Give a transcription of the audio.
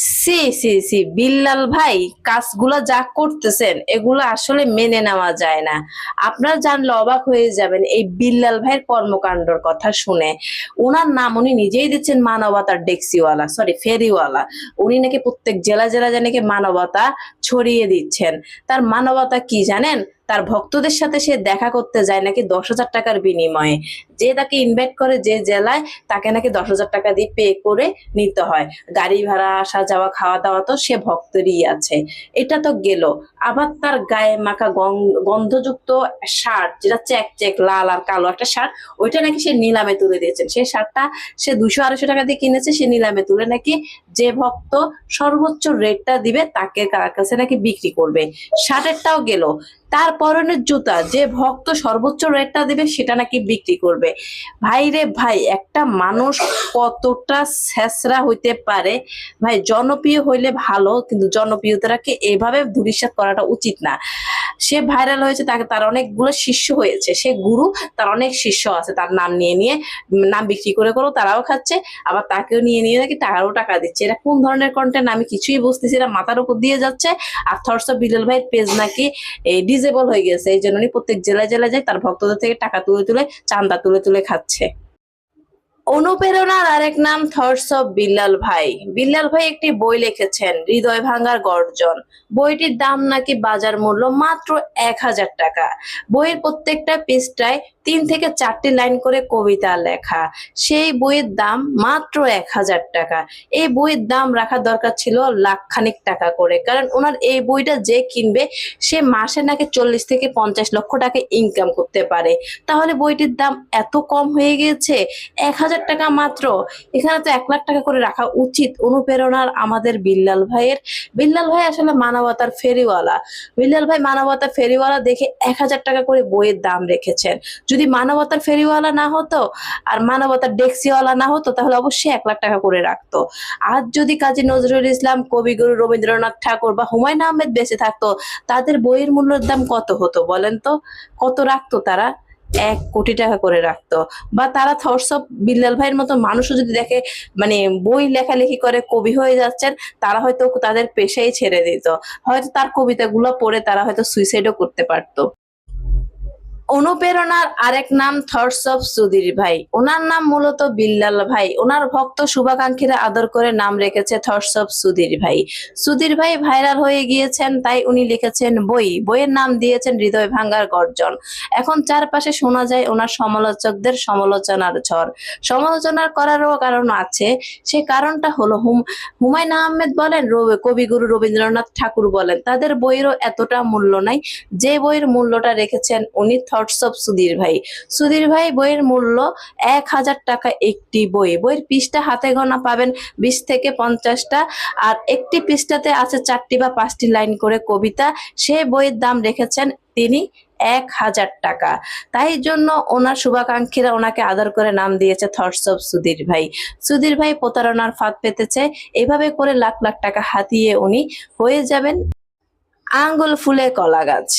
C C C, Billal ভাই, কাজগুলো যা করতেছেন, এগুলো আসলে মেনে নেওয়া যায় না। আপনারা জানলে অবাক হয়ে যাবেন এই বিল্লাল ভাইয়ের কর্মকাণ্ডর কথা শুনে। ওনার নাম উনি নিজেই দিচ্ছেন মানবতার ডেক্সিওয়ালা সরি ফেরিওয়ালা। উনি নাকি প্রত্যেক জেলা জেলা যে নাকি মানবতা ছড়িয়ে দিচ্ছেন। তার মানবতা কি জানেন? তার ভক্তদের সাথে সে দেখা করতে যায় নাকি দশ হাজার টাকার বিনিময়ে। যে তাকে ইনভাইট করে যে জেলায়, তাকে নাকি দশ হাজার টাকা দিয়ে পে করে নিতে হয়। গাড়ি ভাড়া, আসা যাওয়া, খাওয়া দাওয়া তো সে ভক্তেরই আছে। এটা তো গেল। আবার তার গায়ে মাখা গন্ধযুক্ত শার্ট যেটা চেক চেক, লাল আর কালো একটা শার্ট ওইটা নাকি সে নিলামে তুলে দিয়েছেন। সেই শার্টটা সে দুশো আড়াইশো টাকা দিয়ে কিনেছে, সে নিলামে তুলে নাকি যে ভক্ত সর্বোচ্চ রেটটা দিবে, তাকে কাছে নাকি বিক্রি করবে। শার্টেরটাও গেল। তার পরনের জুতা যে ভক্ত সর্বোচ্চ রেটটা দেবে সেটা নাকি বিক্রি করবে। ভাই রে ভাই, একটা মানুষ কতটা ছেঁচড়া হইতে পারে? ভাই, জনপ্রিয় হইলে ভালো, কিন্তু জনপ্রিয়তাকে এভাবে ভবিষ্যৎ করাটা উচিত না। সে ভাইরাল হয়েছে, তাকে তার অনেকগুলো শিষ্য হয়েছে। সে গুরু, তার অনেক শিষ্য আছে, তার নাম নিয়ে নিয়ে, নাম বিক্রি করে করেও তারাও খাচ্ছে, আবার তাকেও নিয়ে নিয়ে নাকি তারাও টাকা দিচ্ছে। এটা কোন ধরনের কন্টেন্ট আমি কিছুই বুঝতেছি না, মাথার উপর দিয়ে যাচ্ছে। আর থর্স বিলেল ভাইয়ের পেজ নাকি ডিজেবল হয়ে গেছে, এই জন্য প্রত্যেক জেলায় জেলায় যায়, তার ভক্তদের থেকে টাকা তুলে তুলে চান্দা তুলে তুলে খাচ্ছে। অনুপ্রেরণার আরেক নাম থটস অফ বিল্লাল ভাই। বিল্লাল ভাই একটি বই লিখেছেন, হৃদয় ভাঙার গর্জন। বইটির দাম নাকি বাজার মূল্য মাত্র এক হাজার টাকা। বইয়ের প্রত্যেকটা পৃষ্ঠায় তিন থেকে চারটি লাইন করে কবিতা লেখা। সেই বইয়ের দাম মাত্র এক হাজার টাকা। এই বইয়ের দাম রাখা দরকার ছিল লাখখানিক টাকা করে। কারণ ওনার এই বইটা যে কিনবে, সে মাসে নাকি চল্লিশ থেকে পঞ্চাশ লক্ষ টাকা ইনকাম করতে পারে। তাহলে বইটির দাম এত কম হয়ে গেছে এক হাজার টাকা মাত্র? এখানে তো এক লাখ টাকা করে রাখা উচিত অনুপ্রেরণার আমাদের বিল্লাল ভাইয়ের। বিল্লাল ভাই আসলে মানবতার ফেরিওয়ালা। বিল্লাল ভাই মানবতার ফেরিওয়ালা দেখে এক হাজার টাকা করে বইয়ের দাম রেখেছেন। যদি মানবতার ফেরিওয়ালা না হতো আর মানবতার ডেক্সিওয়ালা না হতো, তাহলে অবশ্যই এক লাখ টাকা করে রাখতো। আজ যদি কাজী নজরুল ইসলাম, কবিগুরু রবীন্দ্রনাথ ঠাকুর বা হুমায়ুন আহমেদ বেঁচে থাকতো, তাদের বইয়ের মূল্যের দাম কত হতো বলেন তো? কত রাখতো তারা? এক কোটি টাকা করে রাখতো। বা তারা অফ বিল্লাল ভাইয়ের মতো মানুষও যদি দেখে মানে বই লেখালেখি করে কবি হয়ে যাচ্ছেন, তারা হয়তো তাদের পেশাই ছেড়ে দিত। হয়তো তার কবিতাগুলো পড়ে তারা হয়তো সুইসাইডও করতে পারতো। অনুপ্রেরণার আরেক নাম থটস অফ সুধীর ভাই। ওনার নাম মূলত বিল্লাল ভাই। ওনার ভক্ত শুভাকাঙ্ক্ষীরা আদর করে নাম রেখেছে থটস অফ সুধীর ভাই। সুধীর ভাই ভাইরাল হয়ে গিয়েছেন, তাই উনি লিখেছেন বই। বইয়ের নাম দিয়েছেন হৃদয় ভাঙ্গার গর্জন। এখন চারপাশে শোনা যায় ওনার সমালোচকদের সমালোচনার ঝড়। সমালোচনা করারও কারণ আছে। সে কারণটা হলো হুম, হুমায়ুন আহমেদ বলেন কবিগুরু রবীন্দ্রনাথ ঠাকুর বলেন, তাদের বইয়েরও এতটা মূল্য নাই। যে বইয়ের মূল্যটা রেখেছেন উনি থটস অফ সুধীর ভাই। সুধীর ভাই, বইয়ের মূল্য এক হাজার টাকা একটি বই। বইয়ের পৃষ্ঠা হাতে গোনা পাবেন বিশ থেকে পঞ্চাশটা। আর একটি পৃষ্ঠাতে আছে চারটি বা পাঁচটি লাইন করে কবিতা। সে বইয়ের দাম রেখেছেন তিনি এক হাজার টাকা। তাই জন্য ওনার শুভাকাঙ্ক্ষীরা ওনাকে আদর করে নাম দিয়েছে থটস অফ সুধীর ভাই। সুধীর ভাই প্রতারণার ফাঁদ পেতেছে। এভাবে করে লাখ লাখ টাকা হাতিয়ে উনি হয়ে যাবেন আঙ্গুল ফুলে কলা গাছ।